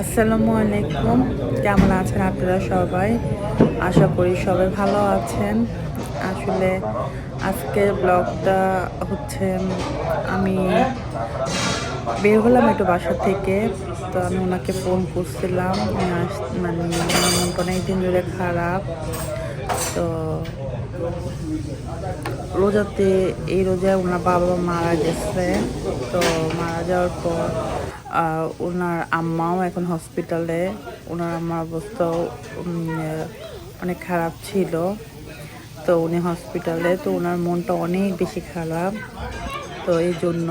আসসালামু আলাইকুম। কেমন আছেন আপনারা সবাই? আশা করি সবাই ভালো আছেন। আসলে আজকের ব্লগটা হচ্ছে আমি বের হলাম একটু বাসা থেকে। তো আমি ওনাকে ফোন করছিলাম। মানে অনেক দিন ধরে খারাপ। তো রোজাতে, এই রোজায় ওনার বাবা মারা গেছে। তো মারা যাওয়ার পর ওনার আম্মাও এখন হসপিটালে ওনার আম্মার অবস্থাও অনেক খারাপ ছিল। তো উনি হসপিটালে তো ওনার মনটা অনেক বেশি খারাপ। তো এই জন্য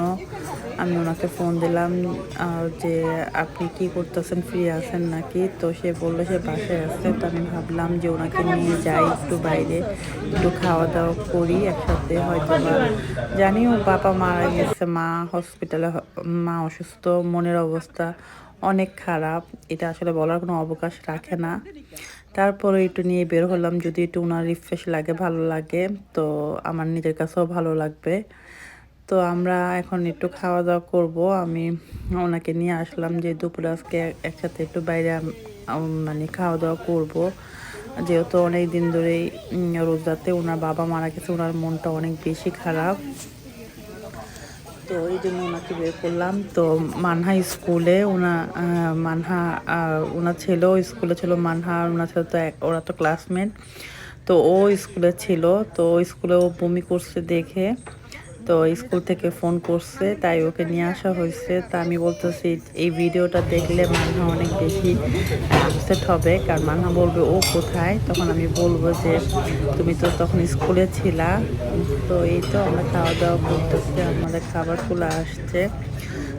আমি ওনাকে ফোন দিলাম যে আপনি কি করতেছেন ফ্রি আছেন নাকি? তো সে বলল সে বাসায় আছে, তো আমি ভাবলাম যে ওনাকে নিয়ে যাই একটু বাইরে, একটু খাওয়া দাওয়া করি একসাথে হয়তো বা জানি ও বাবা মারা গেছে, মা হসপিটালে মা অসুস্থ, মনের অবস্থা অনেক খারাপ, এটা আসলে বলার কোনো অবকাশ রাখে না। তারপরে একটু নিয়ে বের হলাম, যদি একটু ওনার রিফ্রেশ লাগে, ভালো লাগে, তো আমার নিজের কাছেও ভালো লাগবে। তো আমরা এখন একটু খাওয়া দাওয়া করব। আমি ওনাকে নিয়ে আসলাম যে দুপুরে আজকে একসাথে একটু বাইরে মানে খাওয়া দাওয়া করব। যেহেতু অনেক দিন ধরেই রোজাতে ওনার বাবা মারা গেছে, ওনার মনটা অনেক বেশি খারাপ। তো এই জন্য ওনাকে বের করলাম। তো মানহা স্কুলে ওনা মানহা ওনার ছেলেও স্কুলে ছিল, মানহা ওনার ছেলে তো ওরা তো ক্লাসমেট তো ও স্কুলে ছিল, তো স্কুলে ও বমি করছে দেখে। তো স্কুল থেকে ফোন করছে, তাই ওকে নিয়ে আসা হয়েছে। তা আমি বলতেছি, এই ভিডিওটা দেখলে মানহা অনেক বেশি আপসেট হবে, কারণ মানহা বলবে, ও কোথায়? তখন আমি বলব যে, তুমি তো তখন স্কুলে ছিলা। তো এই তো আমরা খাওয়া দাওয়া করতেছি, আমাদের খাবার চলে আসছে।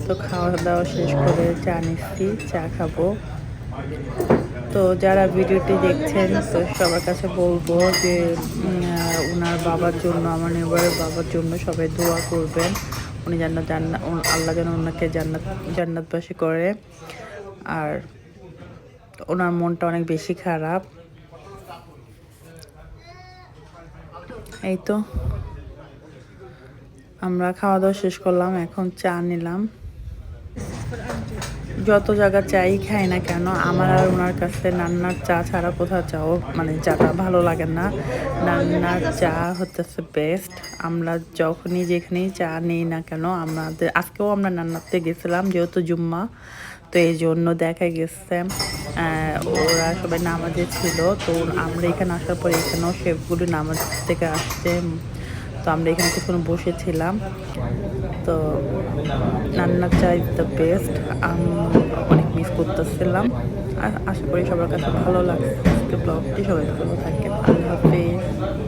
তো খাওয়া দাওয়া শেষ করে চা নিচ্ছি, চা খাব। তো যারা ভিডিওটি দেখছেন, তো সবার কাছে বলব যে ওনার বাবার জন্য, আমার নেবারের বাবার জন্য সবাই দোয়া করবেন। উনি জান্নাত জান্নাত আল্লাহ যেন ওনাকে জান্নাত, জান্নাতবাসী করে। আর ওনার মনটা অনেক বেশি খারাপ। এই তো। আমরা খাওয়া দাওয়া শেষ করলাম, এখন চা নিলাম। যত জায়গা চাই খাই না কেন, আমার আর ওনার কাছে নান্নার চা ছাড়া কোথাও চাও মানে চাটা ভালো লাগে না। নান্নার চা হচ্ছে বেস্ট আমরা যখনই যেখানেই চা নিই না কেন, আমাদের আজকেও আমরা নান্নাতে গেছিলাম যেহেতু জুম্মা, তো এই জন্য দেখা গেছে। ওরা সবাই নামাজে ছিল, তো আমরা এখানে আসার পরে এখানেও শেফগুলো নামাজ থেকে আসছে। তো আমরা এখানে কিছুক্ষণ বসেছিলাম। তো রান্নার চাই দ্য বেস্ট। অনেক মিস করতেছিলাম। আর আশা করি সবার কাছে ভালো লাগছে ব্লগটি। সবাই ভালো থাকেন। হাফিজ।